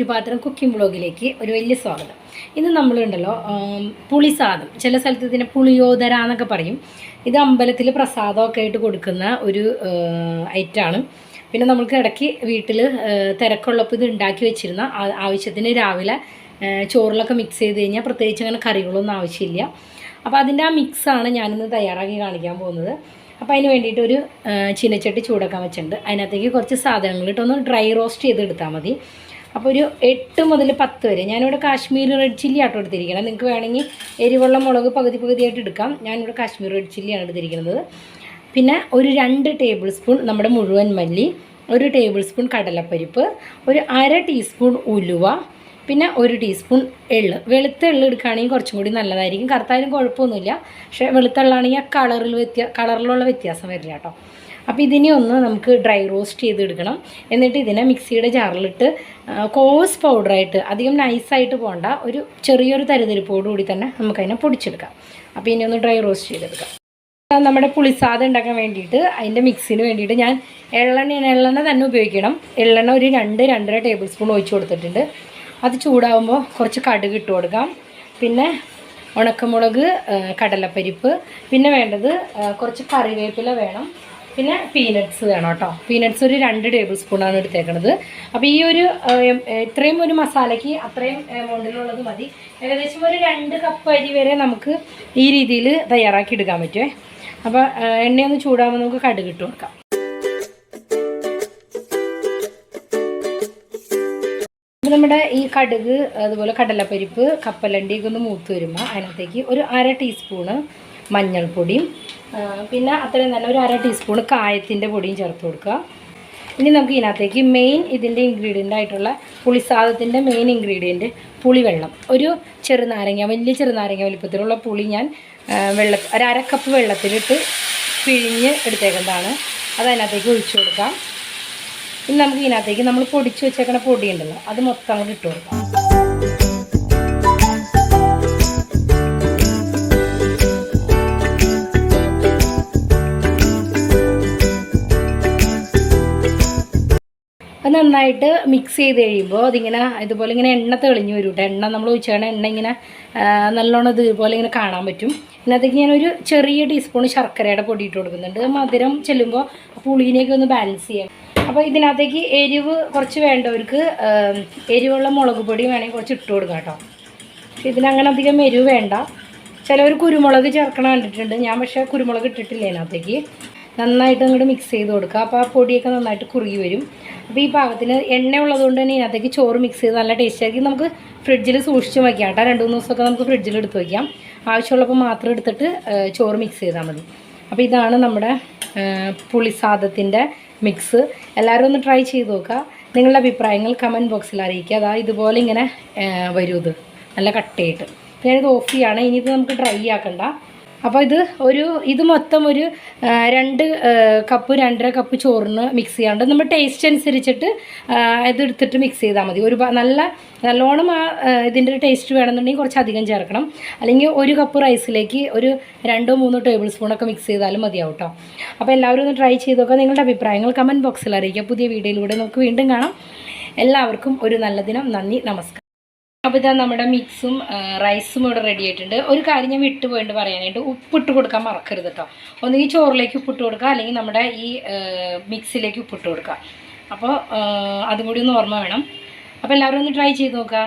ഒറ്റുപാത്രം cooking ബ്ലോഗിലേക്ക് ഒരു വലിയ സ്വാഗതം. ഇന്ന് നമ്മളുണ്ടല്ലോ പുളി പുളിസാദം ചില സ്ഥലത്ത് ഇതിനെ പുളിയോദര എന്നൊക്കെ പറയും. ഇത് അമ്പലത്തിൽ പ്രസാദമൊക്കെ ആയിട്ട് കൊടുക്കുന്ന ഒരു ഐറ്റമാണ് പിന്നെ നമുക്ക് ഇടയ്ക്ക് വീട്ടിൽ തിരക്കുള്ളപ്പോൾ ഇത് ഉണ്ടാക്കി വെച്ചിരുന്ന ആവശ്യത്തിന് രാവിലെ ചോറിലൊക്കെ മിക്സ് ചെയ്ത് കഴിഞ്ഞാൽ പ്രത്യേകിച്ച് അങ്ങനെ കറികളൊന്നും ആവശ്യമില്ല. അപ്പോൾ അതിന്റെ ആ മിക്സാണ് ഞാനിന്ന് തയ്യാറാക്കി കാണിക്കാൻ പോകുന്നത്. അപ്പോൾ അതിന് വേണ്ടിയിട്ട് ഒരു ചീനച്ചട്ടി ചൂടാക്കാൻ വെച്ചിട്ടുണ്ട്. അതിനകത്തേക്ക് കുറച്ച് സാധനങ്ങൾ ഇട്ടൊന്ന് ഡ്രൈ റോസ്റ്റ് ചെയ്തെടുത്താൽ മതി. അപ്പോൾ ഒരു എട്ട് മുതൽ പത്ത് വരെ. ഞാനിവിടെ കാശ്മീർ റെഡ് ചില്ലി ആട്ടോ എടുത്തിരിക്കണം നിങ്ങൾക്ക് വേണമെങ്കിൽ എരിവുള്ള മുളക് പകുതി പകുതിയായിട്ട് എടുക്കാം. ഞാനിവിടെ കാശ്മീർ റെഡ് ചില്ലിയാണ് എടുത്തിരിക്കുന്നത്. പിന്നെ ഒരു രണ്ട് ടേബിൾ സ്പൂൺ നമ്മുടെ മുഴുവൻ മല്ലി ഒരു ടേബിൾ സ്പൂൺ കടലപ്പരിപ്പ് ഒരു അര ടീസ്പൂൺ ഉലുവ പിന്നെ ഒരു ടീസ്പൂൺ എള്ള്. വെളുത്ത എള്ള് എടുക്കുകയാണെങ്കിൽ കുറച്ചും കൂടി നല്ലതായിരിക്കും. കറുത്തായാലും കുഴപ്പമൊന്നുമില്ല. പക്ഷേ വെളുത്തെള്ളാണെങ്കിൽ ആ കളറിൽ വ്യത്യാ കളറിലുള്ള വ്യത്യാസം വരില്ല കേട്ടോ. അപ്പോൾ ഇതിനെ ഒന്ന് നമുക്ക് ഡ്രൈ റോസ്റ്റ് ചെയ്തെടുക്കണം. എന്നിട്ട് ഇതിനെ മിക്സിയുടെ ജാറിലിട്ട് കോഴ്സ് പൗഡറായിട്ട് അധികം നൈസായിട്ട് പോകണ്ട ഒരു ചെറിയൊരു തരുതിരിപ്പോടുകൂടി തന്നെ നമുക്കതിനെ പൊടിച്ചെടുക്കാം. അപ്പോൾ ഇനി ഒന്ന് ഡ്രൈ റോസ്റ്റ് ചെയ്തെടുക്കാം. നമ്മുടെ പുളിസാദം ഉണ്ടാക്കാൻ വേണ്ടിയിട്ട് അതിന്റെ മിക്സിന് വേണ്ടിയിട്ട് ഞാൻ എള്ളെണ്ണ എള്ളെണ്ണ തന്നെ ഉപയോഗിക്കണം. എള്ളെണ്ണ ഒരു രണ്ട് രണ്ടര ടേബിൾ സ്പൂൺ ഒഴിച്ചു കൊടുത്തിട്ടുണ്ട്. അത് ചൂടാകുമ്പോൾ കുറച്ച് കടുക് ഇട്ട് കൊടുക്കാം. പിന്നെ ഉണക്കമുളക് കടലപ്പരിപ്പ്. പിന്നെ വേണ്ടത് കുറച്ച് കറിവേപ്പില വേണം. പിന്നെ പീനട്സ് വേണം കേട്ടോ. പീനട്സ് ഒരു രണ്ട് ടേബിൾ സ്പൂണാണ് എടുത്തേക്കണത്. അപ്പോൾ ഈ ഒരു ഇത്രയും ഒരു മസാലയ്ക്ക് അത്രയും എമൗണ്ടിലുള്ളത് മതി. ഏകദേശം ഒരു രണ്ട് കപ്പ് അരി വരെ നമുക്ക് ഈ രീതിയിൽ തയ്യാറാക്കി എടുക്കാൻ പറ്റുമേ അപ്പോൾ എണ്ണയൊന്ന് ചൂടാകുമ്പോൾ നമുക്ക് കടുക് ഇട്ട് കൊടുക്കാം. നമ്മുടെ ഈ കടുക് അതുപോലെ കടലപ്പരിപ്പ് കപ്പലണ്ടി ഒക്കെ ഒന്ന് മൂത്ത് വരുമ്പോൾ അതിനകത്തേക്ക് ഒരു അര ടീസ്പൂണ് മഞ്ഞൾപ്പൊടിയും പിന്നെ അത്രയും തന്നെ ഒരു അര ടീസ്പൂൺ കായത്തിന്റെ പൊടിയും ചേർത്ത് കൊടുക്കുക. ഇനി നമുക്ക് ഇതിനകത്തേക്ക് മെയിൻ ഇതിന്റെ ഇൻഗ്രീഡിയന്റ് ആയിട്ടുള്ള പുളിസാദത്തിന്റെ മെയിൻ ഇൻഗ്രീഡിയന്റ് പുളിവെള്ളം. ഒരു ചെറുനാരങ്ങ വലിയ ചെറുനാരങ്ങ വലിപ്പത്തിലുള്ള പുളി ഞാൻ വെള്ള ഒരു അര കപ്പ് വെള്ളത്തിലിട്ട് പിഴിഞ്ഞ് എടുത്തേക്കുന്നതാണ്. അത് അതിനകത്തേക്ക് ഒഴിച്ചു കൊടുക്കാം. ഇനി നമുക്ക് ഇതിനകത്തേക്ക് നമ്മൾ പൊടിച്ച് വെച്ചേക്കണ പൊടി ഉണ്ടല്ലോ അത് മൊത്തം അങ്ങോട്ട് ഇട്ട് കൊടുക്കാം. നന്നായിട്ട് മിക്സ് ചെയ്ത് കഴിയുമ്പോൾ അതിങ്ങനെ ഇതുപോലെ ഇങ്ങനെ എണ്ണ തെളിഞ്ഞു വരും കേട്ടോ എണ്ണ നമ്മൾ ഒഴിച്ചാണ് എണ്ണ ഇങ്ങനെ നല്ലോണം ഇതുപോലെ ഇങ്ങനെ കാണാൻ പറ്റും. ഇതിനകത്തേക്ക് ഞാനൊരു ചെറിയ ടീസ്പൂൺ ശർക്കരയുടെ പൊടി ഇട്ട് കൊടുക്കുന്നുണ്ട്. മധുരം ചെല്ലുമ്പോൾ പുളിനെയൊക്കെ ഒന്ന് ബാലൻസ് ചെയ്യാം. അപ്പോൾ ഇതിനകത്തേക്ക് എരിവ് കുറച്ച് വേണ്ടവർക്ക് എരിവുള്ള മുളക് പൊടി വേണമെങ്കിൽ കുറച്ച് ഇട്ട് കൊടുക്കാം കേട്ടോ പക്ഷെ ഇതിനങ്ങനെ അധികം എരിവ് വേണ്ട. ചിലവർ കുരുമുളക് ചേർക്കണം കണ്ടിട്ടുണ്ട്. ഞാൻ പക്ഷേ കുരുമുളക് ഇട്ടിട്ടില്ല അതിനകത്തേക്ക് നന്നായിട്ട് അങ്ങോട്ട് മിക്സ് ചെയ്ത് കൊടുക്കുക. അപ്പോൾ ആ പൊടിയൊക്കെ നന്നായിട്ട് കുറുകി വരും. അപ്പോൾ ഈ പാകത്തിന് എണ്ണ ഉള്ളതുകൊണ്ട് തന്നെ ഇതിനകത്തേക്ക് ചോറ് മിക്സ് ചെയ്ത് നല്ല ടേസ്റ്റ് ആക്കി നമുക്ക് ഫ്രിഡ്ജിൽ സൂക്ഷിച്ച് വയ്ക്കാം കേട്ടോ. രണ്ട് മൂന്ന് ദിവസമൊക്കെ നമുക്ക് ഫ്രിഡ്ജിൽ എടുത്ത് വയ്ക്കാം ആവശ്യമുള്ളപ്പോൾ മാത്രം എടുത്തിട്ട് ചോറ് മിക്സ് ചെയ്താൽ മതി. അപ്പോൾ ഇതാണ് നമ്മുടെ പുളിസാദത്തിന്റെ മിക്സ് എല്ലാവരും ഒന്ന് ട്രൈ ചെയ്ത് നോക്കുക. നിങ്ങളുടെ അഭിപ്രായങ്ങൾ കമന്റ് ബോക്സിൽ അറിയിക്കുക. അതാ ഇതുപോലെ ഇങ്ങനെ വരും ഇത് നല്ല കട്ടയായിട്ട്. ഞാനിത് ഓഫ് ചെയ്യാണ്. ഇനി ഇത് നമുക്ക് ഡ്രൈ ആക്കണ്ട. അപ്പോൾ ഇത് ഒരു ഇത് മൊത്തം ഒരു രണ്ട് കപ്പ് രണ്ടര കപ്പ് ചോറിന് മിക്സ് ചെയ്യാണ്ട് നമ്മൾ ടേസ്റ്റ് അനുസരിച്ചിട്ട് ഇതെടുത്തിട്ട് മിക്സ് ചെയ്താൽ മതി. ഒരു നല്ല നല്ലോണം ആ ഇതിന്റെ ടേസ്റ്റ് വേണമെന്നുണ്ടെങ്കിൽ കുറച്ച് അധികം ചേർക്കണം. അല്ലെങ്കിൽ ഒരു കപ്പ് റൈസിലേക്ക് ഒരു രണ്ടോ മൂന്നോ ടേബിൾ സ്പൂണൊക്കെ മിക്സ് ചെയ്താലും മതിയാവും കേട്ടോ അപ്പോൾ എല്ലാവരും ഒന്ന് ട്രൈ ചെയ്ത് നോക്കുക നിങ്ങളുടെ അഭിപ്രായങ്ങൾ കമന്റ് ബോക്സിൽ അറിയിക്കുക പുതിയ വീഡിയോയിലൂടെ നമുക്ക് വീണ്ടും കാണാം. എല്ലാവർക്കും ഒരു നല്ല ദിനം. നന്ദി. നമസ്കാരം. അപ്പോൾ ഇതാ നമ്മുടെ മിക്സും റൈസും ഇവിടെ റെഡി ആയിട്ടുണ്ട്. ഒരു കാര്യം ഞാൻ വിട്ടുപോയിട്ട് പറയാനായിട്ട് ഉപ്പിട്ട് കൊടുക്കാൻ മറക്കരുത് കേട്ടോ ഒന്നുകിൽ ചോറിലേക്ക് ഉപ്പിട്ട് കൊടുക്കുക അല്ലെങ്കിൽ നമ്മുടെ ഈ മിക്സിലേക്ക് ഉപ്പിട്ട് കൊടുക്കുക. അപ്പോൾ അതും കൂടി ഒന്ന് ഓർമ്മ വേണം. അപ്പോൾ എല്ലാവരും ഒന്ന് ട്രൈ ചെയ്ത് നോക്കുക.